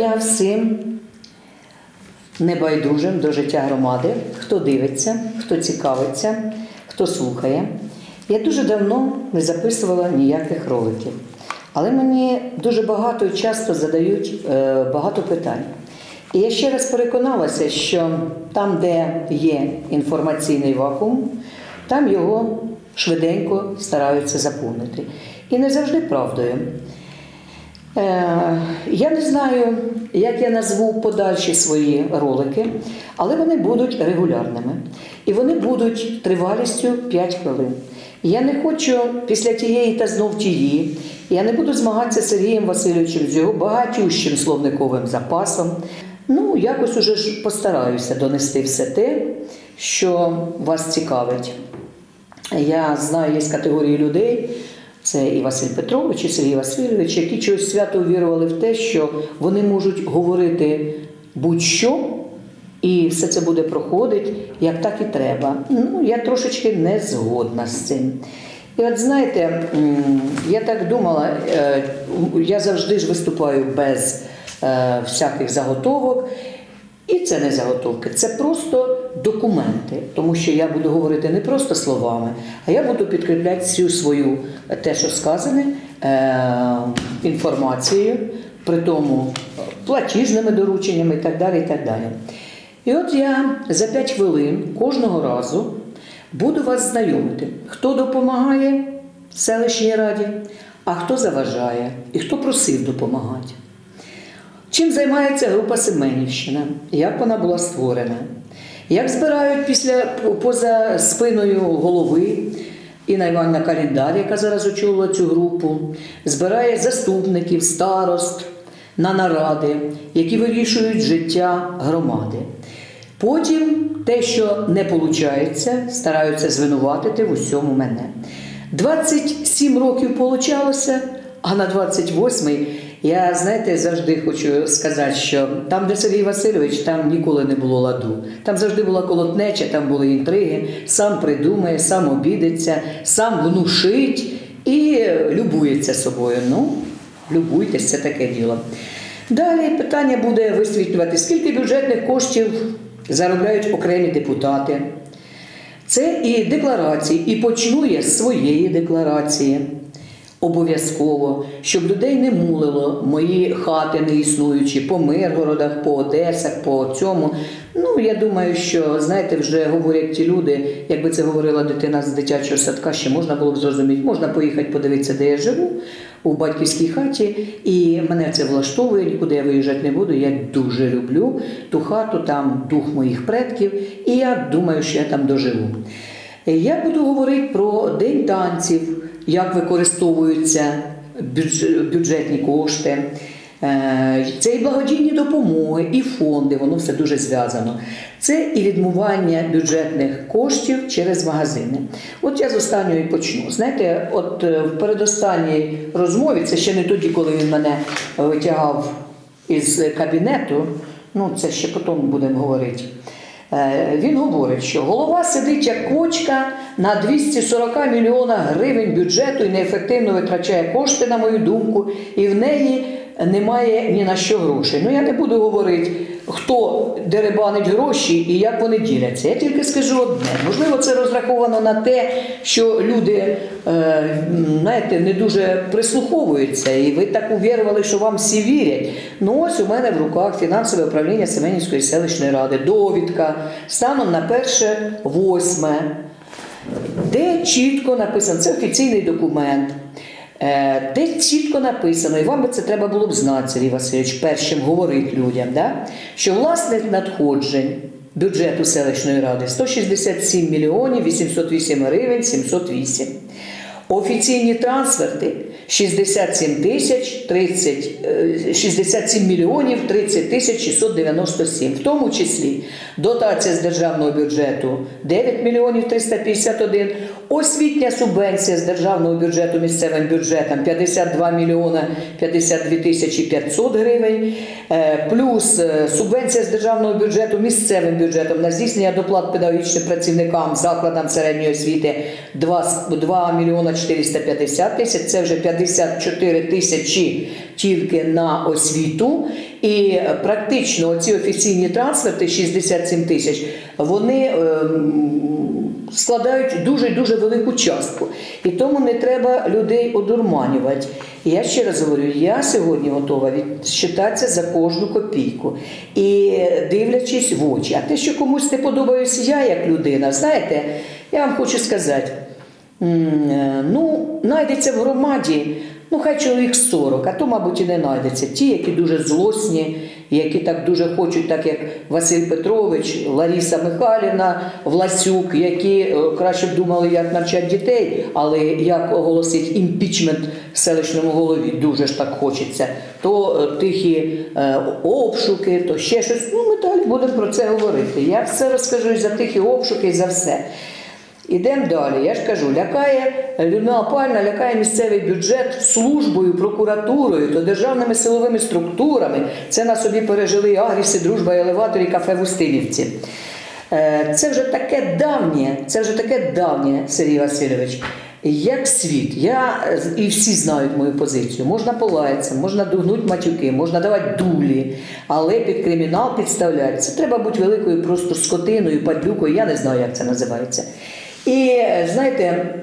дня всім небайдужим до життя громади, хто дивиться, хто цікавиться, хто слухає. Я дуже давно не записувала ніяких роликів, але мені дуже багато і часто задають е, багато питань. І я ще раз переконалася, що там, де є інформаційний вакуум, там його швиденько стараються заповнити. І не завжди правдою. Е, Я не знаю, як я назву подальші свої ролики, але вони будуть регулярними. І вони будуть тривалістю 5 хвилин. Я не хочу після тієї та знов тії. Я не буду змагатися з Сергієм Васильовичем з його багатющим словниковим запасом. Ну, якось уже ж постараюся донести все те, що вас цікавить. Я знаю, є категорії людей, це і Василь Петрович, і Сергій Васильович, які чогось свято увірували в те, що вони можуть говорити будь-що, і все це буде проходити, як так і треба. Ну, я трошечки не згодна з цим. І от знаєте, я так думала, е, я завжди ж виступаю без е, всяких заготовок. І це не заготовки, це просто документи, тому що я буду говорити не просто словами, а я буду підкріпляти всю свою те, що сказане, е, інформацією, при тому платіжними дорученнями і так далі. І так далі. І от я за 5 хвилин кожного разу буду вас знайомити, хто допомагає селищній раді, а хто заважає і хто просив допомагати. Чим займається група Семенівщина? Як вона була створена? Як збирають після поза спиною голови Інна Івановна Календар, яка зараз очолила цю групу, збирає заступників, старост на наради, які вирішують життя громади. Потім те, що не виходить, стараються звинуватити в усьому мене. 27 років получалося, а на 28-й я, знаєте, завжди хочу сказати, що там, де Сергій Васильович, там ніколи не було ладу. Там завжди була колотнеча, там були інтриги, сам придумає, сам обідеться, сам внушить і любується собою. Ну, любуйтесь, це таке діло. Далі питання буде висвітлювати, скільки бюджетних коштів заробляють окремі депутати. Це і декларації, і почну я з своєї декларації. Обов'язково, щоб людей не мулило мої хати не існуючі по Миргородах, по Одесах, по цьому. Ну, я думаю, що знаєте, вже говорять ті люди, якби це говорила дитина з дитячого садка, ще можна було б зрозуміти. Можна поїхати подивитися, де я живу, у батьківській хаті, і мене це влаштовує, нікуди я виїжджати не буду. Я дуже люблю ту хату, там дух моїх предків, і я думаю, що я там доживу. Я буду говорити про день танців як використовуються бюджетні кошти. Е, Це і благодійні допомоги, і фонди, воно все дуже зв'язано. Це і відмивання бюджетних коштів через магазини. От я з останньої почну. Знаєте, от е, в передостанній розмові, це ще не тоді, коли він мене витягав із кабінету, ну це ще потім будемо говорити. Е, Він говорить, що голова сидить як кочка на 240 мільйона гривень бюджету і неефективно витрачає кошти, на мою думку, і в неї немає ні на що грошей. Ну я не буду говорити, хто деребанить гроші і як вони діляться. Я тільки скажу одне. Можливо, це розраховано на те, що люди е, знаєте, не дуже прислуховуються, і ви так увірували, що вам всі вірять. Ну ось у мене в руках фінансове управління Семенівської селищної ради, довідка станом на перше восьме, де чітко написано, це офіційний документ. Е, Де чітко написано, і вам би це треба було б знати, Сергій Васильович, першим говорить людям, да? що власник надходжень бюджету селищної ради 167 мільйонів 808 гривень 708. Офіційні трансферти 67 тисяч 30, е, 67 мільйонів 30 тисяч 697, в тому числі дотація з державного бюджету 9 мільйонів 351, освітня субвенція з державного бюджету місцевим бюджетом 52 мільйона 52 тисячі 500 гривень, е, плюс е, субвенція з державного бюджету місцевим бюджетом на здійснення доплат педагогічним працівникам закладам середньої освіти 2, 2 мільйона 450 тисяч, це вже 54 тисячі тільки на освіту. І практично ці офіційні трансферти 67 тисяч, вони ем, складають дуже дуже велику частку. І тому не треба людей одурманювати. І я ще раз говорю, я сьогодні готова відчитатися за кожну копійку. І дивлячись в очі. А те, що комусь не подобаюся, я як людина, знаєте, я вам хочу сказати. Е, Ну, знайдеться в громаді, ну хай чоловік 40, а то, мабуть, і не знайдеться. Ті, які дуже злосні, які так дуже хочуть, так як Василь Петрович, Лариса Михайлівна, Власюк, які е, краще б думали, як навчати дітей, але як оголосить імпічмент селищному голові, дуже ж так хочеться. То е, тихі е, обшуки, то ще щось. Ну, ми далі будемо про це говорити. Я все розкажу і за тихі обшуки, і за все. Ідемо далі. Я ж кажу, лякає Людмила Пальна, лякає місцевий бюджет службою, прокуратурою та державними силовими структурами. Це на собі пережили Агріси, дружба, і елеваторі, і кафе в Устинівці. Е, Це вже таке давнє, це вже таке давнє, Сергій Васильович. Як світ, я е, і всі знають мою позицію. Можна полаятися, можна дугнути матюки, можна давати дулі, але під кримінал підставляють. Це треба бути великою просто скотиною, падлюкою, я не знаю, як це називається. І знаєте,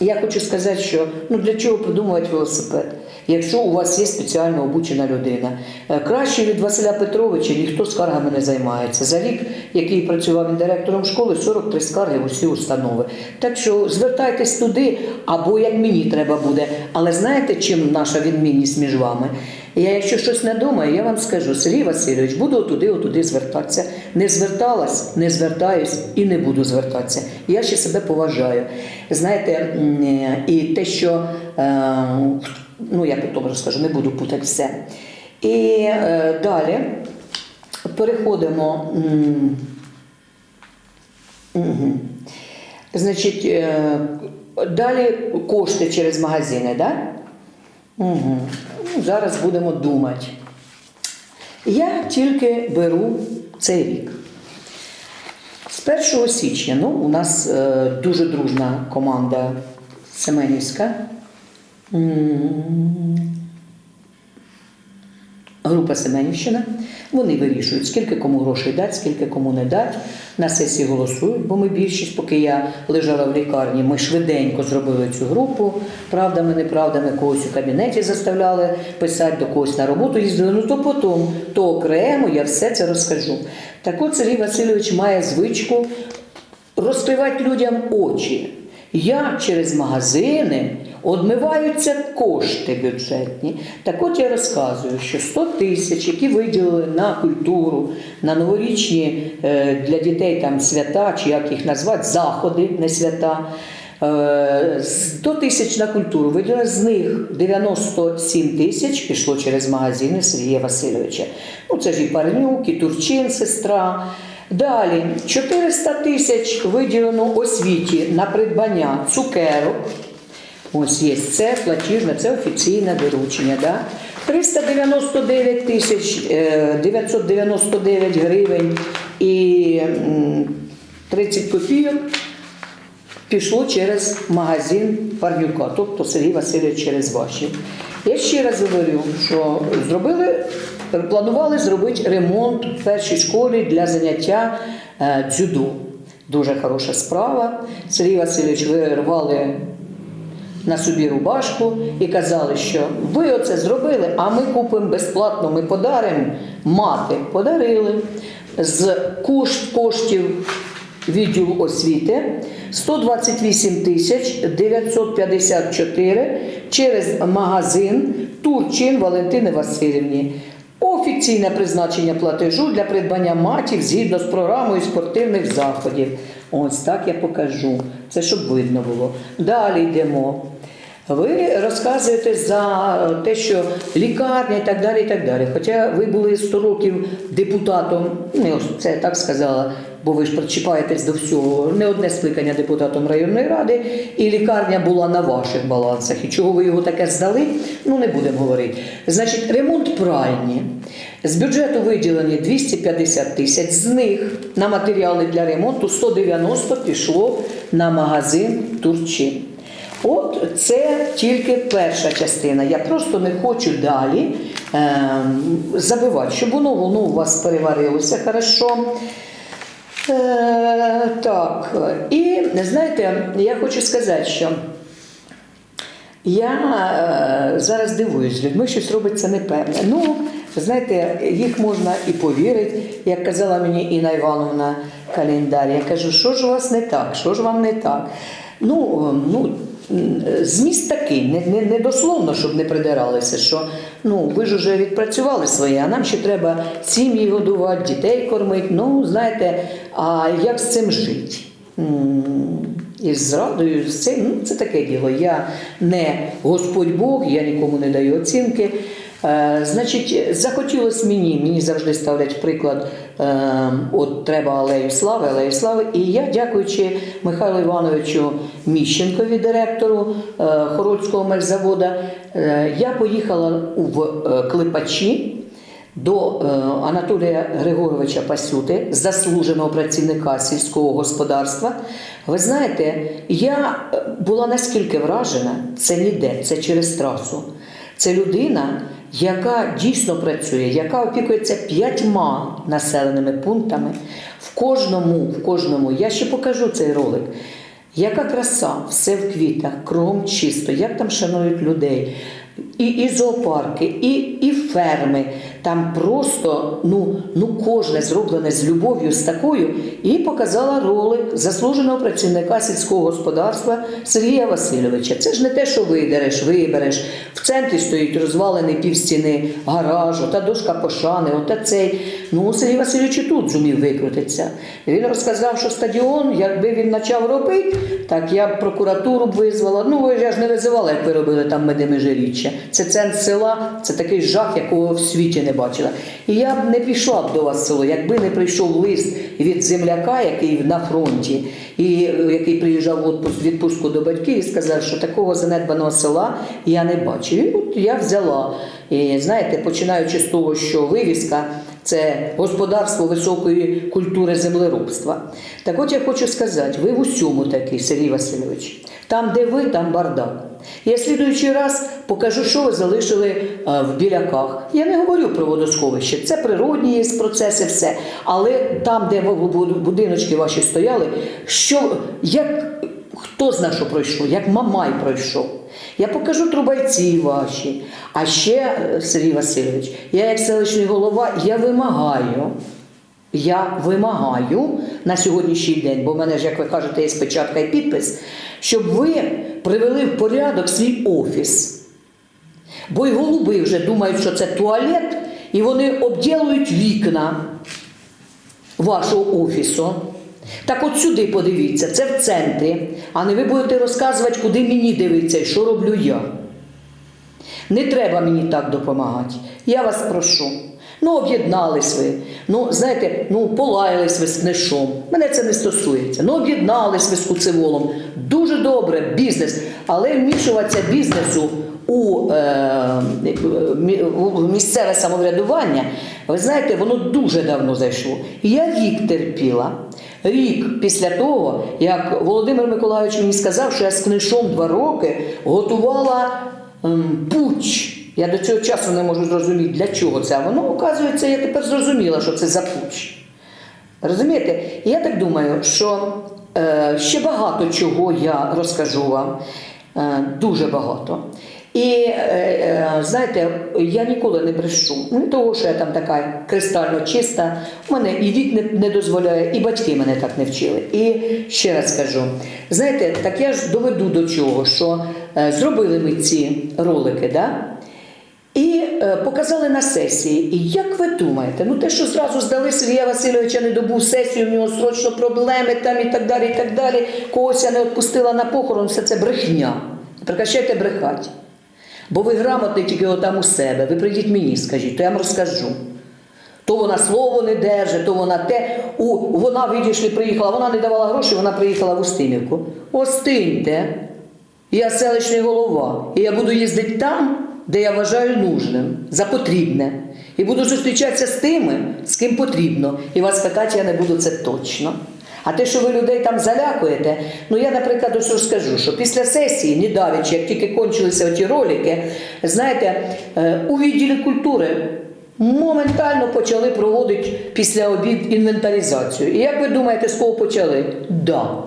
я хочу сказати, що ну для чого придумувати велосипед, якщо у вас є спеціально обучена людина. Е, Краще від Василя Петровича ніхто скаргами не займається. За рік, який працював директором школи, 43 скарги в усі установи. Так що звертайтесь туди, або як мені треба буде. Але знаєте, чим наша відмінність між вами? Я, якщо щось не думаю, я вам скажу, Сергій Васильович, буду отуди, отуди звертатися. Не зверталась, не звертаюсь і не буду звертатися. Я ще себе поважаю. Знаєте, і те, що е, ну я потім розкажу, не буду путати все. І е, далі переходимо. Мгм. Значить, е, далі кошти через магазини, да? Угу. Зараз будемо думати. Я тільки беру цей рік. З 1 січня ну, у нас е, дуже дружна команда Семенівська. Група Семенівщина. Вони вирішують, скільки кому грошей дати, скільки кому не дати. На сесії голосують, бо ми більшість, поки я лежала в лікарні, ми швиденько зробили цю групу. Правдами, неправдами, когось у кабінеті заставляли писати, до когось на роботу їздили. Ну то потім, то окремо я все це розкажу. Так от Сергій Васильович має звичку розкривати людям очі. Як через магазини одмиваються кошти бюджетні. Так от я розказую, що 100 тисяч, які виділили на культуру, на новорічні е, для дітей там свята, чи як їх назвати, заходи, не свята. е, 100 тисяч на культуру виділили, з них 97 тисяч пішло через магазини Сергія Васильовича. Ну, це ж і Парнюк, і Турчин, сестра. Далі 400 тисяч виділено освіті на придбання цукерок. Ось є це платіжне, це офіційне доручення. Да? 399 тисяч е, 999 гривень і 30 копійок пішло через магазин Парнюка, тобто Сергій Васильович через ваші. Я ще раз говорю, що зробили, планували зробити ремонт в першій школі для заняття е, дзюдо. Дуже хороша справа. Сергій Васильович, ви рвали на собі рубашку і казали, що ви оце зробили, а ми купимо безплатно, ми подаримо мати. Подарили з кошт, коштів відділу освіти 128 тисяч 954 через магазин Турчин Валентини Васильівні. Офіційне призначення платежу для придбання матів згідно з програмою спортивних заходів. Ось так я покажу. Це щоб видно було. Далі йдемо. Ви розказуєте за те, що лікарня і так далі. і так далі. Хоча ви були 100 років депутатом, ну це я так сказала, бо ви ж причіпаєтесь до всього. Не одне скликання депутатом районної ради, і лікарня була на ваших балансах. І чого ви його таке здали? Ну не будемо говорити. Значить, ремонт пральні. З бюджету виділені 250 тисяч, з них на матеріали для ремонту 190 пішло на магазин Турчин. От це тільки перша частина. Я просто не хочу далі е, забивати, щоб воно воно у вас переварилося хорошо. Е, так, і знаєте, я хочу сказати, що я е, зараз дивуюсь, з людьми щось робиться непевне. Ну, знаєте, їх можна і повірити, як казала мені Інна Івановна календар. Я кажу, що ж у вас не так, що ж вам не так? Ну, е, ну зміст такий, не, не, не дословно, щоб не придиралися, що ну, ви ж вже відпрацювали своє, а нам ще треба сім'ї годувати, дітей кормити. Ну, знаєте, а як з цим жити? І з зрадою, з цим, ну, це таке діло. Я не Господь Бог, я нікому не даю оцінки. Е, значить, захотілося мені, мені завжди ставлять приклад, е, от треба алею слави, алею слави. І я, дякуючи Михайлу Івановичу Міщенкові, директору е, Хорольського мельзавода, я поїхала в Клепачі до Анатолія Григоровича Пасюти, заслуженого працівника сільського господарства. Ви знаєте, я була наскільки вражена, це ніде, це через трасу. Це людина, яка дійсно працює, яка опікується п'ятьма населеними пунктами. В кожному, в кожному, я ще покажу цей ролик. Яка краса, все в квітах, кругом чисто, як там шанують людей. І, і зоопарки, і, і ферми. Там просто ну, ну кожне зроблене з любов'ю, з такою. І показала ролик заслуженого працівника сільського господарства Сергія Васильовича. Це ж не те, що видереш, вибереш. В центрі стоїть розвалений півстіни гаражу, та дошка пошани, ота цей. Ну, Сергій Васильович і тут зумів викрутитися. Він розказав, що стадіон, якби він почав робити, так я б прокуратуру б визвала. Ну, ви ж не визивала, як ви робили там медимежиріччя. Це центр села, це такий жах, якого в світі не бачила. І я б не пішла б до вас село, якби не прийшов лист від земляка, який на фронті, і е, який приїжджав в відпустку до батьків і сказав, що такого занедбаного села я не бачив. І от я взяла. І знаєте, починаючи з того, що вивіска це господарство високої культури землеробства. Так от я хочу сказати, ви в усьому такий, Сергій Васильович. Там, де ви, там бардак. Я слідуючий раз покажу, що ви залишили е, в біляках. Я не говорю про водосховище, це природні є процеси, все. Але там, де будиночки ваші стояли, що як хто зна, що пройшов, як Мамай пройшов. Я покажу трубайці ваші. А ще, е, Сергій Васильович, я як селищний голова, я вимагаю. Я вимагаю на сьогоднішній день, бо в мене ж, як ви кажете, є печатка і підпис, щоб ви привели в порядок свій офіс. Бо й голуби вже думають, що це туалет, і вони обділують вікна вашого офісу. Так от сюди подивіться, це в центрі, а не ви будете розказувати, куди мені дивитися і що роблю я. Не треба мені так допомагати. Я вас прошу. Ну, об'єднались ви. Ну, знаєте, ну, полаялись ви з книжом. Мене це не стосується. Ну, об'єднались ви з куцеволом. Добре, бізнес. Але вмішуватися бізнесу у, е, у місцеве самоврядування, ви знаєте, воно дуже давно зайшло. Я рік терпіла. Рік після того, як Володимир Миколайович мені сказав, що я з книжом два роки готувала ем, пуч. Я до цього часу не можу зрозуміти, для чого це. Воно, оказується, я тепер зрозуміла, що це за пуч. Розумієте? І я так думаю, що ще багато чого я розкажу вам. Е, дуже багато. І е, е, знаєте, я ніколи не брешу. Не того, що я там така кристально чиста. У мене і вік не, дозволяє, і батьки мене так не вчили. І ще раз скажу: знаєте, так я ж доведу до чого, що е, зробили ми ці ролики, да? І е, показали на сесії. І як ви думаєте, ну те, що зразу здали Сергія Васильовича не добув сесію, в нього срочно проблеми там і так далі, і так далі. Когось я не відпустила на похорон, все це брехня. Прекращайте брехати. Бо ви грамотний тільки отам у себе. Ви прийдіть мені, скажіть, то я вам розкажу. То вона слово не держить, то вона те. У, вона, видиш, ли, приїхала, вона не давала гроші, вона приїхала в Устинівку. Остиньте. Я селищний голова. І я буду їздити там, де я вважаю нужним, за потрібне. І буду зустрічатися з тими, з ким потрібно. І вас питати я не буду це точно. А те, що ви людей там залякуєте, ну я, наприклад, ось розкажу, що після сесії, недавечі, як тільки кончилися ті ролики, знаєте, е, у відділі культури моментально почали проводити після обід інвентаризацію. І як ви думаєте, з кого почали? Да.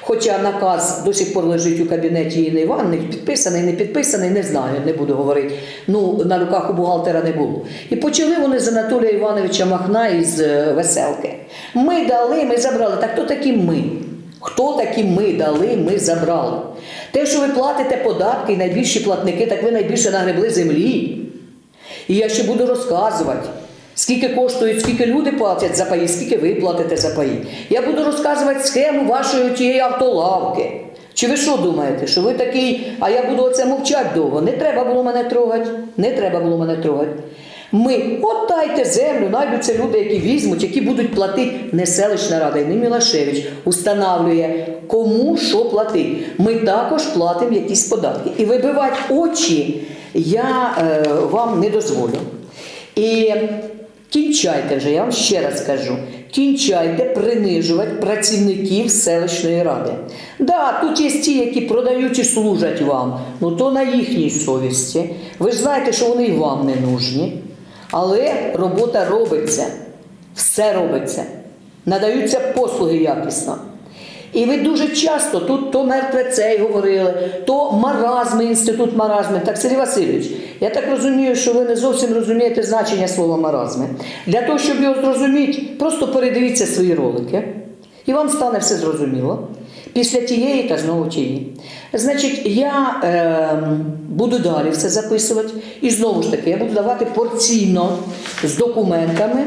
Хоча наказ до сих пор лежить у кабінеті Інни Івановни, підписаний, не підписаний, не знаю, не буду говорити. Ну, на руках у бухгалтера не було. І почали вони з Анатолія Івановича Махна із е, веселки. Ми дали, ми забрали. Так хто такі ми? Хто такі ми дали, ми забрали. Те, що ви платите податки і найбільші платники, так ви найбільше нагребли землі. І я ще буду розказувати, скільки коштують, скільки люди платять за паї, скільки ви платите за паї. Я буду розказувати схему вашої тієї автолавки. Чи ви що думаєте, що ви такий, а я буду оце мовчати довго? Не треба було мене трогати. Не треба було мене трогати. Ми от дайте землю, знайдуться люди, які візьмуть, які будуть платити не селищна рада і не Мілашевич установлює, кому що платити. Ми також платимо якісь податки. І вибивати очі я е, вам не дозволю. І кінчайте вже, я вам ще раз кажу. Кінчайте принижувати працівників селищної ради. Да, тут є ті, які продають і служать вам, ну то на їхній совісті. Ви ж знаєте, що вони і вам не нужні. Але робота робиться, все робиться, надаються послуги якісно. І ви дуже часто тут то мертве цей говорили, то маразми, інститут маразми. Так, Сергій Васильович, я так розумію, що ви не зовсім розумієте значення слова маразми. Для того, щоб його зрозуміти, просто передивіться свої ролики, і вам стане все зрозуміло. Після тієї та знову тієї. Значить, я е, буду далі все записувати, і знову ж таки, я буду давати порційно з документами,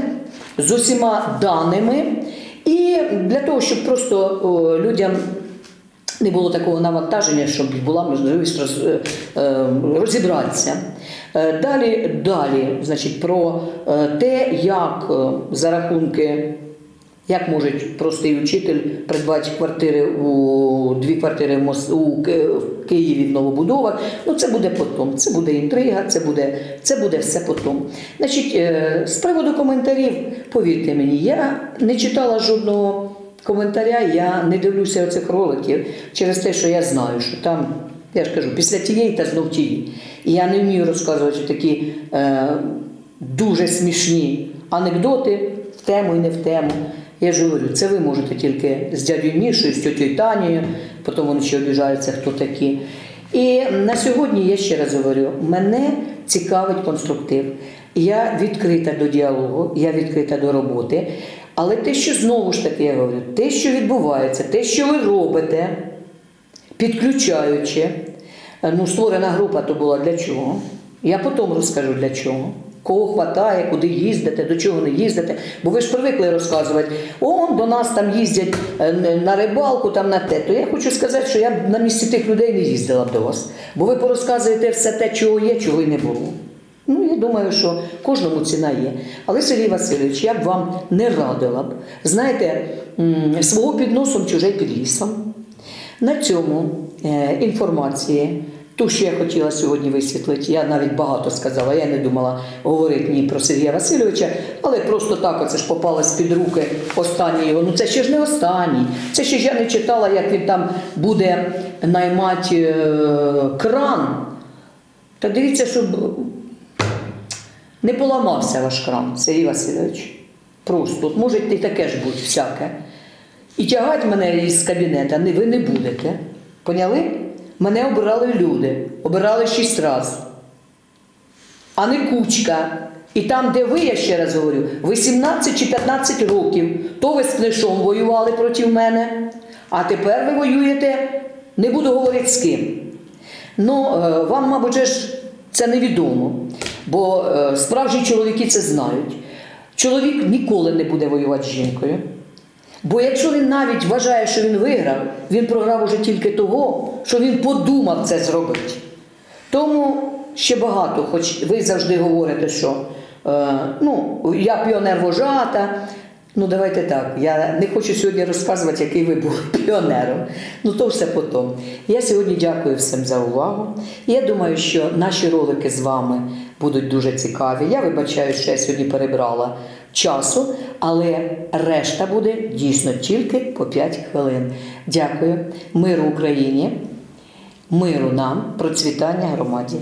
з усіма даними. І для того, щоб просто о, людям не було такого навантаження, щоб була можливість роз, е, е, розібратися. Е, Далі, далі, значить, про те, як за рахунки, як може простий учитель придбати квартири у дві квартири в Мос- у Києві в новобудовах. Ну це буде потім. Це буде інтрига, це буде, це буде все потім. Значить, е, з приводу коментарів, повірте мені, я не читала жодного коментаря, я не дивлюся оцих роликів через те, що я знаю, що там, я ж кажу, після тієї та знов тієї. І я не вмію розказувати такі е, дуже смішні анекдоти в тему і не в тему. Я ж говорю, це ви можете тільки з дядю Мішою, з тьотю Танією, потім вони ще обіжаються, хто такі. І на сьогодні я ще раз говорю, мене цікавить конструктив. Я відкрита до діалогу, я відкрита до роботи. Але те, що знову ж таки я говорю, те, що відбувається, те, що ви робите, підключаючи, ну, створена група то була для чого? Я потім розкажу для чого. Кого хватає, куди їздите, до чого не їздите. Бо ви ж привикли розказувати, о, до нас там їздять е, на рибалку, там на те. То я хочу сказати, що я б на місці тих людей не їздила б до вас. Бо ви порозказуєте все те, чого є, чого й не було. Ну, я думаю, що кожному ціна є. Але Сергій Васильович, я б вам не радила б. Знаєте, свого під носом, чужий під лісом. На цьому е, інформації, ту, що я хотіла сьогодні висвітлити, я навіть багато сказала, я не думала говорити ні про Сергія Васильовича, але просто так оце ж попалось під руки останній його. Ну це ще ж не останній. Це ще ж я не читала, як він там буде наймати е, кран. Та дивіться, щоб не поламався ваш кран, Сергій Васильович. Просто, от може і таке ж бути всяке. І тягати мене із кабінета ви не будете. Поняли? Мене обирали люди, обирали шість разів, а не кучка. І там, де ви, я ще раз говорю, ви 17 чи 15 років, то ви з книжом воювали проти мене, а тепер ви воюєте, не буду говорити з ким. Ну, е, вам, мабуть, це невідомо, бо е, справжні чоловіки це знають. Чоловік ніколи не буде воювати з жінкою. Бо якщо він навіть вважає, що він виграв, він програв уже тільки того, що він подумав це зробити. Тому ще багато, хоч ви завжди говорите, що е, ну, я піонер вожата. Ну, давайте так. Я не хочу сьогодні розказувати, який ви були піонером. Ну, то все потім. Я сьогодні дякую всім за увагу. Я думаю, що наші ролики з вами будуть дуже цікаві. Я вибачаю, що я сьогодні перебрала часу, але решта буде дійсно тільки по 5 хвилин. Дякую. Миру Україні, миру нам, процвітання громаді.